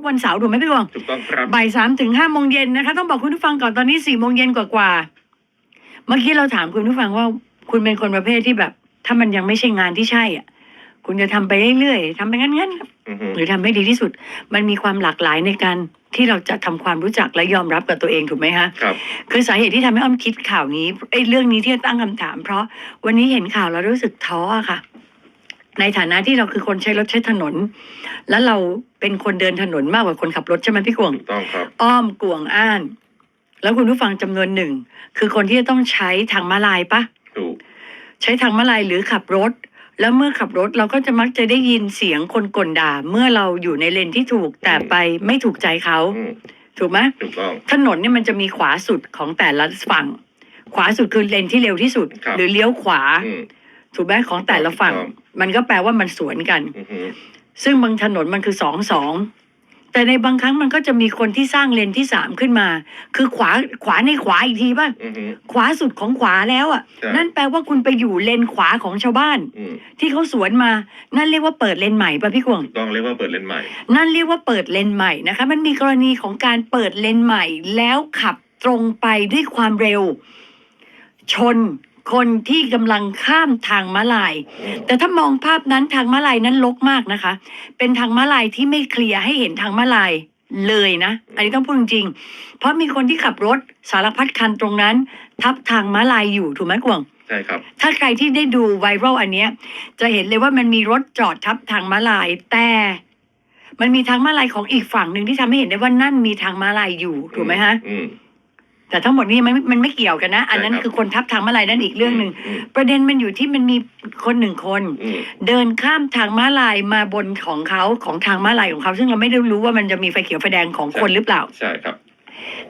ทุกวันเสาร์ถูกไหมพี่กวางถูกต้องครับบ่ายสามถึงห้าโมงเย็นนะคะ ต้องบอกคุณผู้ฟังก่อนตอนนี้สี่โมงเย็นกว่าๆเมื่อกี้เราถามคุณผู้ฟังว่า คุณเป็นคนประเภทที่แบบ ถ้ามันยังไม่ใช่งานที่ใช่อะ คุณจะทำไปเรื่อยๆทำไปงั้นๆครับอือฮึหรือทำให้ดีที่สุด มันมีความหลากหลายในการที่เราจะทำความรู้จักและยอมรับกับตัวเองถูกไหมคะครับคือสาเหตุที่ทำให้อ้อมคิดข่าวนี้ไอ้เรื่องนี้ที่ตั้งคำถาม เพราะวันนี้เห็นข่าวแล้วรู้สึกท้ออะค่ะ ในฐานะที่เราคือคนใช้รถใช้ถนน แล้วเราเป็นคนเดินถนนมากกว่าคนขับรถใช่ไหมพี่กวงถูกต้องครับ อ้อมกวงอ้าน แล้วคุณผู้ฟังจำนวนหนึ่ง คือคนที่จะต้องใช้ทางม้าลายปะถูก ใช้ทางม้าลายหรือขับรถ แล้วเมื่อขับรถเราก็จะมักจะได้ยินเสียงคนก่นด่า เมื่อเราอยู่ในเลนที่ถูกแต่ไปไม่ถูกใจเขาอืมถูกไหม ถูกต้อง ถนนเนี่ยมันจะมีขวาสุดของแต่ละฝั่ง ขวาสุดคือเลนที่เร็วที่สุด ครับ หรือเลี้ยวขวาอืมถูกไหมของแต่ละฝั่ง ถูกต้อง มันก็แปลว่ามันสวนกันอือฮึซึ่งบางถนนมันคือสองสอง แต่ในบางครั้งมันก็จะมีคนที่สร้างเลนที่สามขึ้นมา คือขวาขวาในขวาอีกทีป่ะอือฮึขวาสุดของขวาแล้วอะ ใช่ นั่นแปลว่าคุณไปอยู่เลนขวาของชาวบ้านอืมที่เขาสวนมา นั่นเรียกว่าเปิดเลนใหม่ป่ะพี่กวงถูกต้องเรียกว่าเปิดเลนใหม่ นั่นเรียกว่าเปิดเลนใหม่นะคะ มันมีกรณีของการเปิดเลนใหม่ แล้วขับตรงไปด้วยความเร็ว ชน คนที่กำลังข้ามทางม้าลายอืมแต่ถ้ามองภาพนั้นทางม้าลายนั้นลกมากนะคะ เป็นทางม้าลายที่ไม่เคลียร์ให้เห็นทางม้าลายเลยนะ อันนี้ต้องพูดจริงๆ เพราะมีคนที่ขับรถสารพัดคันตรงนั้น ทับทางม้าลายอยู่ถูกไหมกวางใช่ครับ ถ้าใครที่ได้ดูไวรัลอันเนี้ย จะเห็นเลยว่ามันมีรถจอดทับทางม้าลาย แต่มันมีทางม้าลายของอีกฝั่งหนึ่งที่ทำให้เห็นได้ว่านั่นมีทางม้าลายอยู่ถูกไหมฮะอืม แต่ทั้งหมดนี้มันมันไม่เกี่ยวกันนะ อันนั้นใช่ครับคือคนทับทางม้าลายนั่นอีกเรื่องหนึ่งอืมประเด็นมันอยู่ที่มันมีคนหนึ่งคนอืมเดินข้ามทางม้าลายมาบนของเขาของทางม้าลายของเขา ซึ่งเราไม่ได้รู้ว่ามันจะมีไฟเขียวไฟแดงของคนหรือเปล่า ใช่ครับ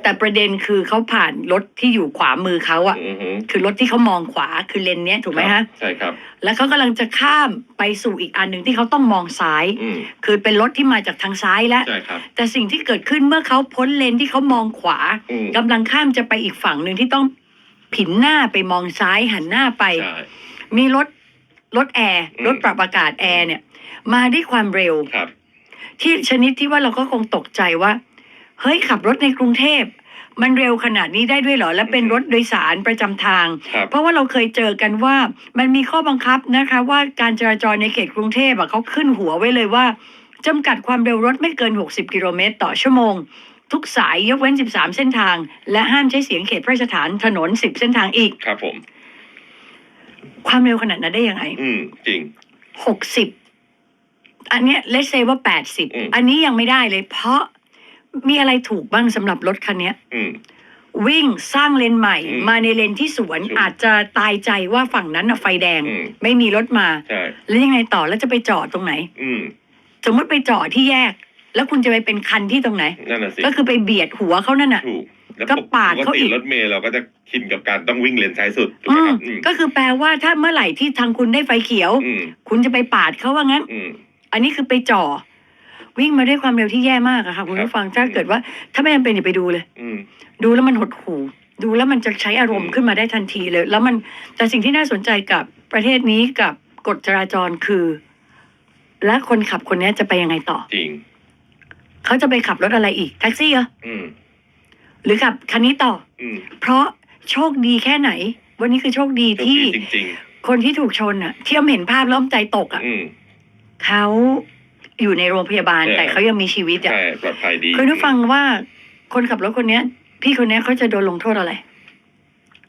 แต่ประเด็นคือเขาผ่านรถที่อยู่ขวามือเขาอะอือฮึคือรถที่เขามองขวาคือเลนเนี้ยถูกไหมฮะ ใช่ครับ แล้วเขากำลังจะข้ามไปสู่อีกอันหนึ่งที่เขาต้องมองซ้าย อืมคือเป็นรถที่มาจากทางซ้ายแล้ว ใช่ครับ แต่สิ่งที่เกิดขึ้นเมื่อเขาพ้นเลนที่เขามองขวาอืมกำลังข้ามจะไปอีกฝั่งหนึ่งที่ต้องผินหน้าไปมองซ้ายหันหน้าไป ใช่ มีรถรถแอร์อืม รถปรับอากาศแอร์เนี่ย มาด้วยความเร็ว ครับ ที่ชนิดที่ว่าเราก็คงตกใจว่า เฮ้ยขับรถในกรุงเทพมันเร็วขนาดนี้ได้ด้วยเหรอ และเป็นรถโดยสารประจำทาง ครับเพราะว่าเราเคยเจอกันว่ามันมีข้อบังคับนะคะ ว่าการจราจรในเขตกรุงเทพอะเขาขึ้นหัวไว้เลยว่าจำกัดความเร็วรถไม่เกิน 60 กิโลเมตรต่อชั่วโมง ทุกสายยกเว้น 13 เส้นทาง และห้ามใช้เสียงเขตพระราชฐานถนน 10 เส้นทางอีก ครับผม ความเร็วขนาดนั้นได้ยังไง อืม จริง 60 อันเนี้ยเลสเซว่า อืม 80 อันนี้ยังไม่ได้เลย เพราะ มีอะไรถูกบ้างสำหรับรถคันเนี้ย อืม วิ่งสร้างเลนใหม่ อืมมาในเลนที่สวนถูกอาจจะตายใจว่าฝั่งนั้นน่ะไฟแดง อืม ไม่มีรถมา ใช่ แล้วยังไงต่อแล้วจะไปจอดตรงไหน อืม สมมติไปจอดที่แยก แล้วคุณจะไปเป็นคันที่ตรงไหน นั่นน่ะสิก็คือไปเบียดหัวเขานั่นน่ะ ถูกแล้วก็ปาดเขาอีกปติรถเมล์เราก็จะชินกับการต้องวิ่งเลนซ้ายสุดถูกอืไหมคมรับอืมก็คือแปลว่าถ้าเมื่อไหร่ที่ทางคุณได้ไฟเขียว อืมคุณจะไปปาดเขาว่างั้น อืม อันนี้คือไปจ่อ วิ่งมาด้วยความเร็วที่แย่มากอะค่ะคุณครับผู้ฟังถ้าเกิดว่า ถ้าไม่จำเป็นอย่าไปดูเลยอืมดูแล้วมันหดหู่ดูแล้วมันจะใช้อารมณ์อืมขึ้นมาได้ทันทีเลย แล้วมันแต่สิ่งที่น่าสนใจกับประเทศนี้กับกฎจราจรคือ และคนขับคนนี้จะไปยังไงต่อ จริงเขาจะไปขับรถอะไรอีก แท็กซี่เหรออืมหรือขับคันนี้ต่ออืมเพราะโชคดีแค่ไหน วันนี้คือโชคดีโชคที่ดีจริงคนที่ถูกชนอะ ที่อ้อมเห็นภาพแล้วอ้อมใจตกๆอะอืมเขา อยู่ในโรงพยาบาล ใช่ แต่เขายังมีชีวิตอะใช่ปลอดภัยดีคุณผู้ฟังว่าคนขับรถคนเนี้ย พี่คนเนี้ยเขาจะโดนลงโทษอะไร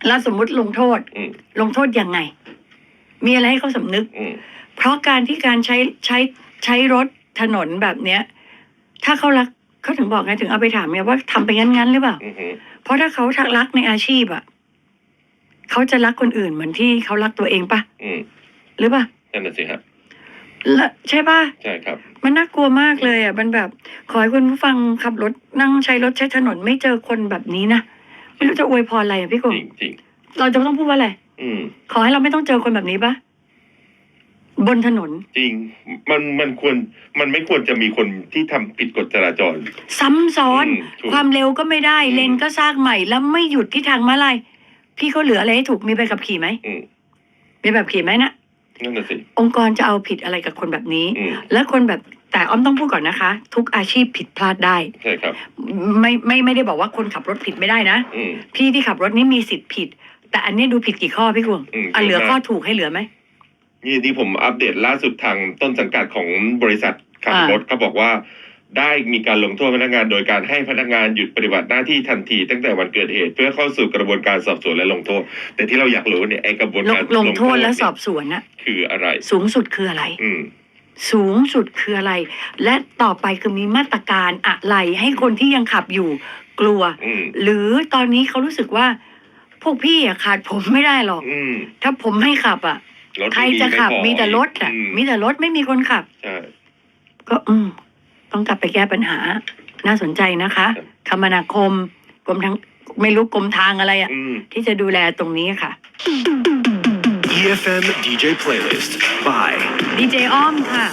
แล้วสมมุติลงโทษ อืมลงโทษยังไง มีอะไรให้เขาสำนึก อืมเพราะการที่การใช้ใช้ใช้รถถนนแบบเนี้ย ถ้าเขารักเขาถึงบอกไงถึงเอาไปถามไงว่าทำไปงั้นๆหรือเปล่า อืมอืมเพราะถ้าเขารักในอาชีพอะเขาจะรักคนอื่นเหมือนที่เขารักตัวเองปะอืมหรือปะนั่นน่ะสิครับ และใช่ปะใช่ครับ มันน่ากลัวมากเลยอะ มันแบบขอให้คุณผู้ฟังขับรถนั่งใช้รถใช้ถนนไม่เจอคนแบบนี้นะ ไม่รู้จะอวยพรอะไรอะพี่กจงริงจริงเราจะต้องพูดว่าอะไร อืม ขอให้เราไม่ต้องเจอคนแบบนี้ปะบนถนน จริง มันมันควรมันไม่ควรจะมีคนที่ทำผิดกฎจราจร ซ้ำซ้อน อืมถูกความเร็วก็ไม่ได้ อืม เลนก็สร้างใหม่แล้วไม่หยุดที่ทางม้าลายพี่เขาเหลืออะไรให้ถูกมีใบขับขี่ไหมอืม มีแบบขี่ไหมนะ นั่นน่ะสิ องค์กรจะเอาผิดอะไรกับคนแบบนี้ อืม และคนแบบแต่อ้อมต้องพูดก่อนนะคะ ทุกอาชีพผิดพลาดได้ ใช่ครับ ไม่ไม่ไม่ได้บอกว่าคนขับรถผิดไม่ได้นะ อืม พี่ที่ขับรถนี่มีสิทธิ์ผิด แต่อันนี้ดูผิดกี่ข้อพี่กวงอืม อะเหลือเยอะมากข้อถูกให้เหลือไหม นี่ที่ผมอัปเดตล่าสุดทางต้นสังกัดของบริษัทขับอ่ารรถเขาบอกว่า ได้มีการลงโทษพนักงานโดยการให้พนักงานหยุดปฏิบัติหน้าที่ทันที ตั้งแต่วันเกิดเหตุเพื่อเข้าสู่กระบวนการสอบสวนและลงโทษ แต่ที่เราอยากรู้เนี่ยไอ้กระบวนลงการลงโทษและเนี่ยสอบสวนน่ะคืออะไร สูงสุดคืออะไร อืมสูงสุดคืออะไร และต่อไปคือมีมาตรการอะไรให้คนที่ยังขับอยู่กลัว อืมหรือตอนนี้เขารู้สึกว่า พวกพี่อะขาดผมไม่ได้หรอก อืมถ้าผมให้ขับอะรถใครไม่มีจะขับไพอมีแต่รถอะอืมีแต่รถไม่มีคนขับ ใช่ ก็อืม ต้องกลับไปแก้ปัญหา น่าสนใจนะคะ คมนาคมกรมทางไม่รู้กรมทางอะไรอะอืม ที่จะดูแลตรงนี้ค่ะ EFM DJ playlist by ดีเจอ้อมค่ะ